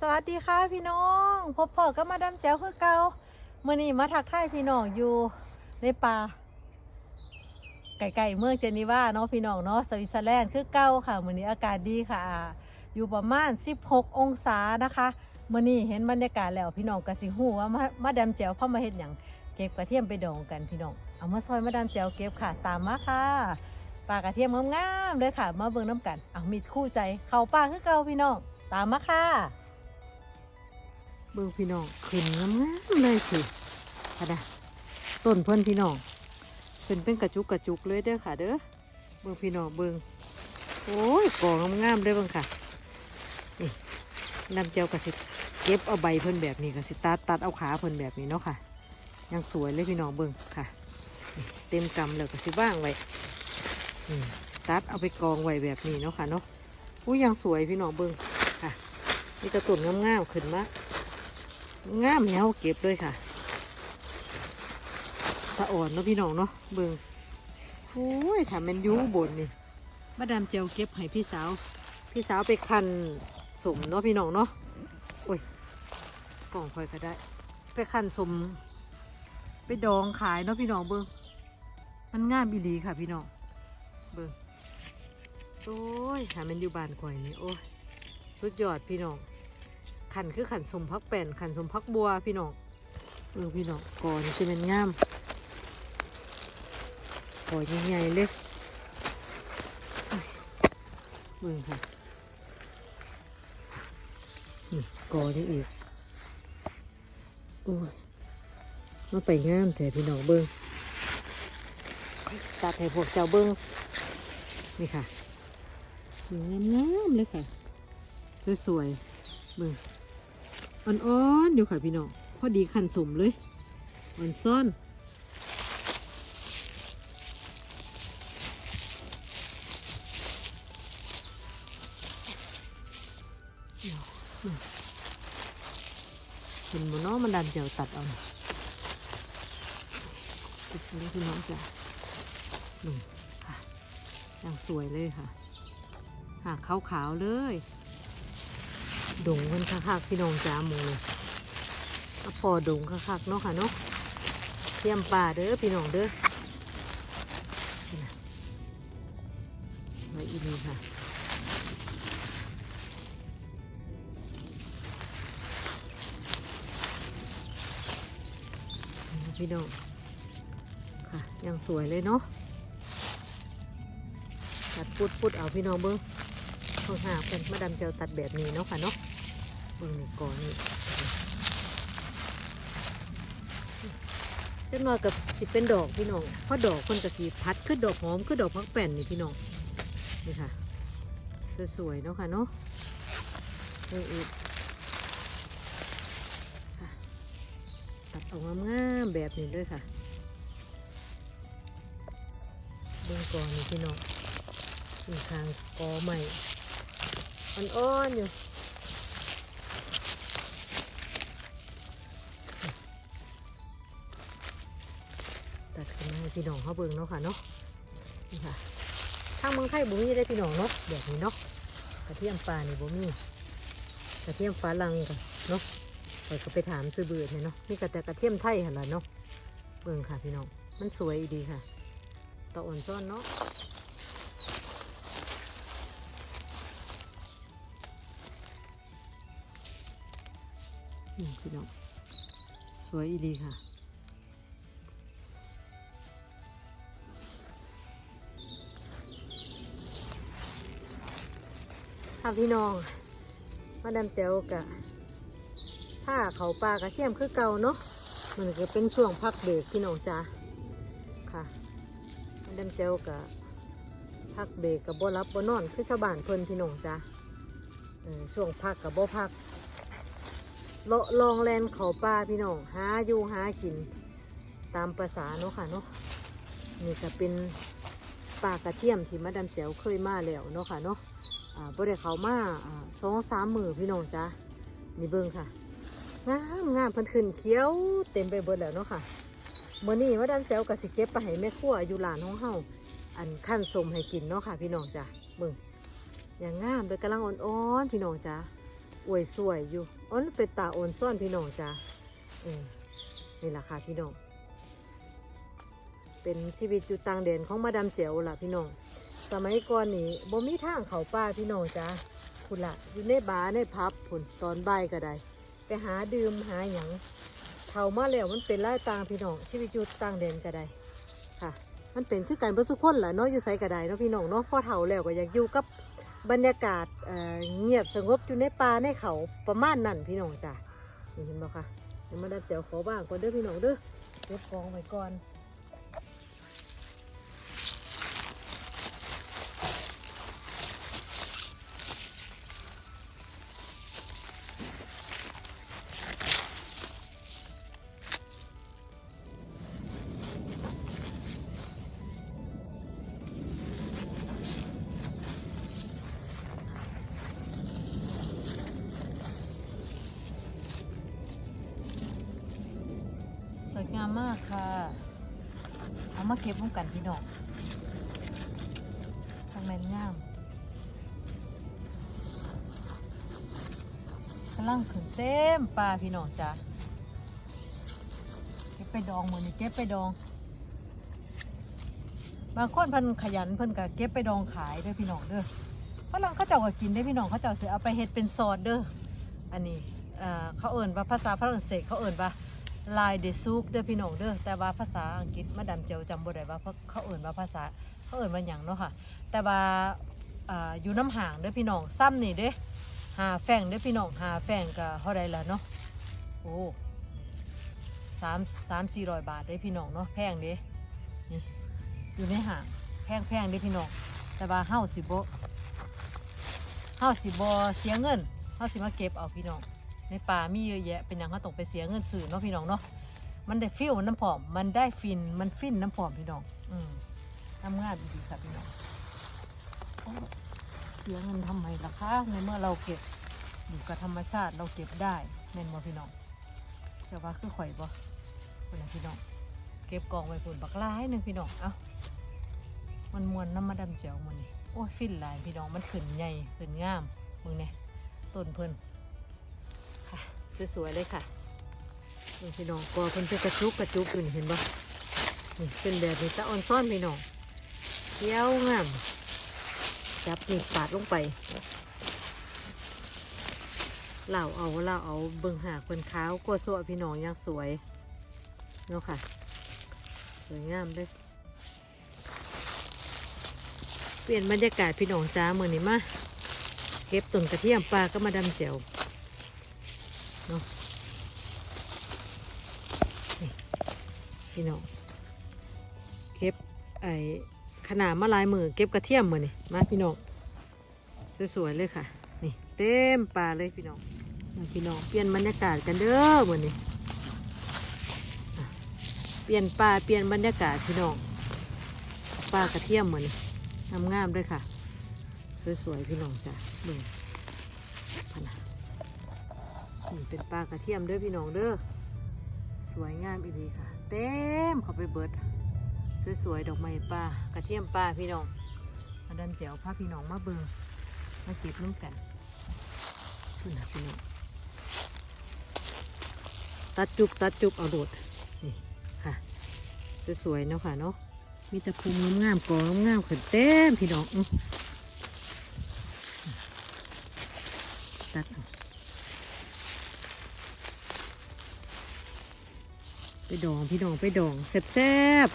สวัสดีค่ะพี่น้อง พบพ่อก็มาดามแจ๋วคือเกาเมื่อนี้มาทักทายพี่น้องอยู่ในป่าไก่ๆเมืองเจนีวาเนาะพี่น้องเนาะสวิตเซอร์แลนด์คือเก่าค่ะเมื่อนี้อากาศดีค่ะ อยู่ประมาณ 16 องศานะคะเมื่อนี้เห็นบรรยากาศแล้วพี่น้องกะสิหูว่ามามาดามแจ๋วพ่อมาเห็นอย่างเก็บกระเทียมไปดองกันพี่น้องเอามาซอยมาดามแจ๋วเก็บค่ะตามมาค่ะปลากระเทียมงามๆเลยค่ะ มาเบิ่งน้ำกัน เอามีดคู่ใจ เข้าป่าคือเก่าพี่น้อง ตามมาค่ะ เบิ่งพี่น้องขึ้นงามๆเลยสิค่ะนะต้นเพิ่นพี่น้องเป็นเป็นกระจุกกระจุกเลยเด้อค่ะ เด้อเบิ่งพี่น้องเบิ่งโอ้ยกองงามๆเลยเบิ่งค่ะนี่นำเจียวกระสิเก็บเอาใบเพิ่นแบบนี้กระสิตัดตัดเอาขาเพิ่นแบบนี้เนาะค่ะ ยังสวยเลยพี่น้องเบิ่งค่ะ เต็มกำเลยกระสิว่างไว้ตัดเอาไปกองไว้แบบนี้เนาะค่ะเนาะอุ้ยังสวยพี่น้องเบิ่งค่ะนี่กระตุ่นงามๆขึ้นมา งามแล้วเก็บเลยค่ะสะอ่อนเนาะพี่น้องเนาะเบิ่งโอ้ยถ้ามันอยูบนนี่มาดามเจลเก็บให้พี่สาว พี่สาวไปคันสมเนาะพี่น้องเนาะโอ้ยกล่องคอยก็ได้ ไปคันสม ไปดองขายเนาะพี่น้องเบิ่งมันงามอีหลีค่ะพี่น้องเบิ่งโอ้ยถ้ามันอยู่บ้านข่อยนี่โอ้ยสุดยอดพี่น้อง ขันคือขันสมพักแป่นขันสมพักบัวพี่น้องเออพี่น้องก่อนจะเป็นงามก่อใหญ่ๆเลยโอ้ยเบิ่งค่ะนี่ก่อนี่อีกโอ้ยมาไปงามแต่พี่น้องเบิ่งตัดให้พวกเจ้าเบิ่งนี่ค่ะงามๆเลยค่ะ สวยๆเบิ่ง อ่อนๆอยู่ค่ะพี่น้องพอดีขันสมเลยอ่อนซ่อนเห็นบนน้องมันดันเจียวตัดเอาติดเลยพี่น้องจ้ะนี่ค่ะยังสวยเลยค่ะค่ะขาวๆเลย ดงมันคักๆพี่น้องจ้าหมูเลยเอาพอดงคักๆเนาะค่ะเนาะเทียมป่าเด้อพี่น้องเด้อนี่นะไว้อีนี่ค่ะพี่น้องค่ะยังสวยเลยเนาะตัดปุดปุดเอาพี่น้องเบิ้งข้างหาเป็นมาดามเจลตัดแบบนี้เนาะค่ะเนาะ เบิ่งนี่ก่อนนี่จังหน่อยกับสิเป็นดอกพี่น้องเพราะดอกคนกับสีพัดคือดอกหอมคือดอกพักแป่นนี่พี่น้องนี่ค่ะ สวยๆเนาะค่ะเนาะนี่อีกค่ะตัดออกงามๆแบบนี้เลยค่ะเบิ่งก่อนนี่พี่น้องนี่ทางกอใหม่อ่อนๆอยู่ พี่น้องเขาเบิ่งเนาะค่ะเนาะนี่ค่ะทางเมืองไทยบ่มีได้พี่น้องเนาะแบบนี้เนาะกระเทียมปลานี่บ่มีกระเทียมฝรั่งกันเนาะไปก็ไปถามซื้อเบื่อเนี่ยเนาะนี่ก็แต่กระเทียมไทยหั่นล่ะเนาะเบิ่งค่ะพี่น้องมันสวยดีค่ะตะอ่อนซ่อนเนาะพี่น้องสวยอีดีค่ะ ค่ะพี่น้องมาดามเจลกะผ้าเขาปลากระเทียมคือเก่าเนาะมันก็เป็นช่วงพักเบรกพี่น้องจ้าค่ะมาดามเจลกะพักเบรกกับบ่รับบ่นอนคือชาวบ้านเพิ่นพี่น้องจ้าช่วงพักกับบ่พักเลาะลองแลนเขาป่าพี่น้องหาอยู่หากินตามภาษาเนาะค่ะเนาะนี่ก็เป็นป่ากระเทียมที่มาดามแจ๋วเคยมาแล้วเนาะค่ะเนาะ บ่ได้เขามาอ่าสองสามมือพี่น้องจ้านี่เบิ่งค่ะงามงามเพิ่นขึ้นเขียวเต็มไปเบิดแล้วเนาะค่ะเมื้อนี้มาดามแจ๋วก็สิเก็บไปให้แม่ครัวอยู่ร้านของเฮาอันขั้นสมให้กินเนาะค่ะ พี่น้องจ้าเบิ่งอย่างงามเลยกำลังอ่อนๆพี่น้องจ้าอวยสวยอยู่อ๋อนเป็นตาอ่อนซ่อนพี่น้องจ้าเออนี่ราคาพี่น้องเป็นชีวิตอยู่ต่างแดนของมาดามเจียวล่ะพี่น้อง สมัยก่อนนี่บ่มีทางเขาป่าพี่น้องจ้าคุณละอยู่ในบาร์ในพับผุนตอนใบก็ได้ ไปหาดื่มหาหยังเขามาแล้วมันเป็นไล่ต่างพี่น้องชีวิตอยู่ต่างแดนก็ได้ค่ะ มันเป็นคือการเบ่สุคนแหละเนาะอยู่ไสก็ได้เนาะพี่น้องเนาะพอเฒ่าแล้วก็อยากอยู่กับบรรยากาศเเงียบสงบอยู่ในป่าในเขาประมาณนั้นพี่น้องจ้านี่เห็นบ่คะเดี๋ยวมาดับเจียวขอบ้างก่อนเด้อพี่น้องเด้อเก็บกองไว้ก่อนามมากค่ะ เอามาเก็บร่วมกันพี่น้องทางแมนงามกำลังขึ้นเต็มปลาพี่น้องจ้ะเก็บไปดองหมือนี่เก็บไปดอง บางคนเพิ่นขยันเพิ่นก็เก็บไปดองขายด้อพี่น้องเด้อฝรั่งเขาเจ้าก็กินได้พี่น้องเขาเจ้าเสียเอาไปเฮ็ดเป็นซอสเด้อ อันนี้เอ่อเขาเอิ่นว่าภาษาฝรั่งเศสเขาเอิ่นว่า ลายเดซูกเด้อพี่น้องเด้อแต่ว่าภาษาอังกฤษมาดามเจียวจำบ่ได้ว่าเพราะเขาเอ่นว่าภาษาเขาเอ่นว่าหยังเนาะค่ะ แต่ว่าอ่าอยู่น้ำห่างเด้อพี่น้องซ้ำนี่เด้หาแฝงเด้อพี่น้องหาแฝงก็เท่าใดล่ะเนาะโอ้สามสามสี่ร้อยบาทเด้อพี่น้องเนาะแพงเด้นี่อยู่ในห่างแพงแพงเด้อพี่น้องแต่ว่าเฮาสิบ่เฮาสิบ่เสียเงินเฮาสิมาเก็บเอาพี่น้อง ในป่ามีเยอะแยะเป็นอย่างเขาต้องไปเสียเงินซื้อเนาะพี่น้องเนาะมันได้ฟิลน้ำผอม มันได้ฟินมันฟินน้ำผอมพี่น้อง อืมทำงานดีๆครับพี่น้องเสียเงินทำไมล่ะคะในเมื่อเราเก็บอยู่กับธรรมชาติเราเก็บได้แม่นบ่พี่น้องจะว่าคือข่อยบ่คนนะพี่น้อง เก็บกองไว้บนบักลายหนึ่งพี่น้องเอ้ามันมวนน้ำมาดำเจียวมันโอ้ยฟินหลายพี่น้องมันขึ้นใหญ่ขึ้นงามมึงเนี่ยต้นเพิ่น สวยๆเลยค่ะพี่น้องกอเพิ่นเป็นกระจุกกระจุกอยู่เห็นปะนี่เป็นแบบนี้ตะออนซ่อนพี่น้องเขี้ยวงามจับนี่ปาดลงไปเหล่าเอาเหล่าเอาเบิ่งหากเพิ่นขาวกลัวสวยพี่น้องยังสวยเนาะค่ะสวยงามเลยเปลี่ยนบรรยากาศพี่น้องจ้าเมื่อนี้มาเก็บต้นกระเทียมปลาก็มาดำเจียว เนาะพี่น้องเก็บไอ้ขนาดมาลายมือเก็บกระเทียมมานี่มาพี่น้องสวยๆเลยค่ะ นี่เต็มป่าเลยพี่น้องมาพี่น้องเปลี่ยนบรรยากาศกันเด้อมือนี่เปลี่ยนป่าเปลี่ยนบรรยากาศพี่น้องป่ากระเทียมมือนี่งามๆด้วยค่ะ สวยๆพี่น้องจ้ะเบิ่ง เป็นปลากระเทียมเด้อพี่น้องเด้อสวยงามอีดีค่ะ เต็มเข้าไปเบิด สวยๆดอกไม้ปลากระเทียมปลาพี่น้องมาดันแจวพาพี่น้องมาเบิงมาเก็บน้ำกันขึ้นนะพี่น้องตัดจุกตัดจุกเอาโดดนี่ค่ะ สวยๆเนาะค่ะเนาะมีตะคุมงามๆกองงามขึ้นเต็มพี่น้องอื้อตัดเอา ไป ดองพี่ดองไปดองแซ่บ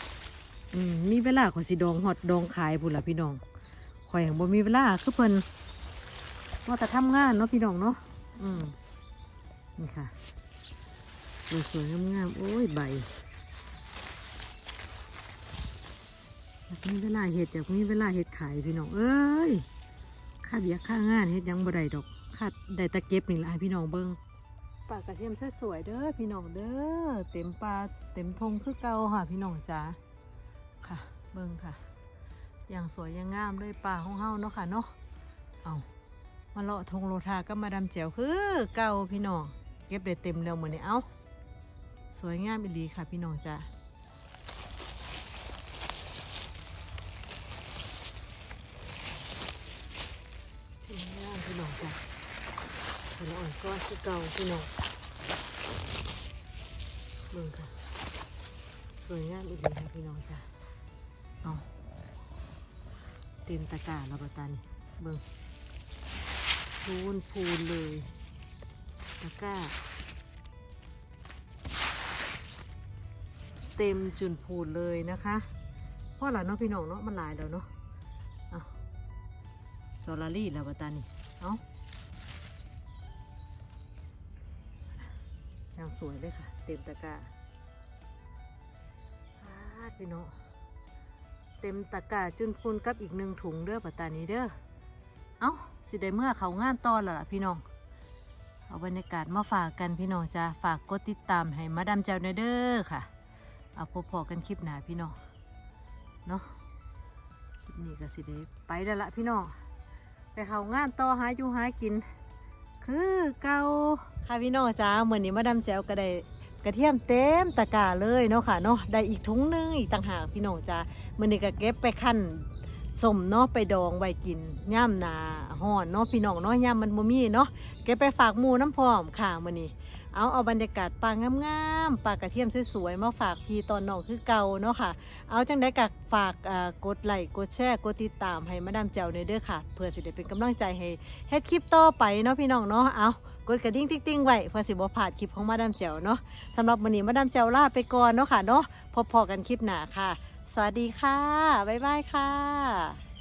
ๆอืมมีเวลาขอยสิดองฮอดดองขายพุ่นละพี่น้องข่อยยังบ่มีเวลาคือเพิ่นว่าแต่ทำงานเนาะพี่น้องเนาะอืมนี่ค่ะสวยๆงามๆโอ้ยใบมีเวลาเห็ดอยากมีเวลาเห็ดขายพี่น้องเอ้ยค่าเบียค่างานเห็ดยังบ่ได้ดอกค่าได้แตะเก็บนี่แหละพี่น้องเบิ่ง ปลากระเทียมสวยๆเด้อพี่น้องเด้อเต็มปลาเต็มทงคือเก่าค่ะพี่น้องจ้าค่ะ เบิ่งค่ะ อย่างสวยอย่างงามเลยปลาห้องเฮาเนาะค่ะเนาะเอามาเลาะทงโลทาก็มาดำแจ๋วคือเก่าพี่น้องเก็บได้เต็มแล้วเหมือนนี้เอาสวยงามอีหลีค่ะพี่น้องจ้าสวยงามพี่น้องจ้า ซ้อนคือเก่าพี่น้องเบิ่งค่ะ สวยงามอีกเลยค่ะพี่น้องจ้ะเอาเต็มตะกร้าแล้วปะตานี่เบิ่งพูนพูนเลยตะกร้า เต็มจุนพูนเลยนะคะเพราะหล่ะเนาะพี่น้องเนาะมันหลายแล้วเนาะเอาจอลารี่แล้วปะตานี่เอา อย่างสวยเลยค่ะ เต็มตะกร้าพาดพี่น้องเต็มตะกร้าจุนพูนกับอีกหนึ่งถุงเด้อปัตตานีเด้อเอ้าสิได้เมื่อเขางานตอนแล้วล่ะพี่น้องเอาบรรยากาศมาฝากกันพี่น้องจ้าฝากกดติดตามให้มาดามเจ้าในเด้อค่ะ เอาพบพอกันคลิปหน้าพี่น้องเนาะคลิปนี้ก็สิได้ไปแล้วละพี่น้องไปเขางานต่อหาอยู่หากิน คือเก่าค่ะพี่น้องจ้าเหมือนนี้มาดามแจวก็ได้กระเทียมเต็มตะกร้าเลยเนาะค่ะเนาะได้อีกถุงหนึงอีกต่างหากพี่น้องจ้ามือนี้ก็เก็บไปขั้นสมเนาะไปดองไว้กินย่ำนาห่อนเนาะพี่น้องเนาะย่ำมันบ่มีเนาะเก็บไปฝากหมูน้ำพร้อมค่ะมื้อนี้ เอาเอาบรรยากาศปลางามๆปลากระเทียมสวยๆมาฝากพี่ตอนน้องคือเก่าเนาะค่ะ เอาจังได้กัฝากกดไลค์กดแชร์กดติดตามให้มาดามเจ้าในอยเด้อค่ะเพื่อสิได้เป็นกำลังใจให้เฮ็ดคลิปต่อไปเนาะพี่น้องเนาะเอากดกระดิ่งติ๊งๆไว้เพื่อสิบ่พลาดคลิปของมาดามเจ้าเนาะสำหรับวันนี้มาดามเจ้าลาไปก่อนเนาะค่ะเนาะพบพอกันคลิปหน้าค่ะ สวัสดีค่ะบ๊ายบายค่ะ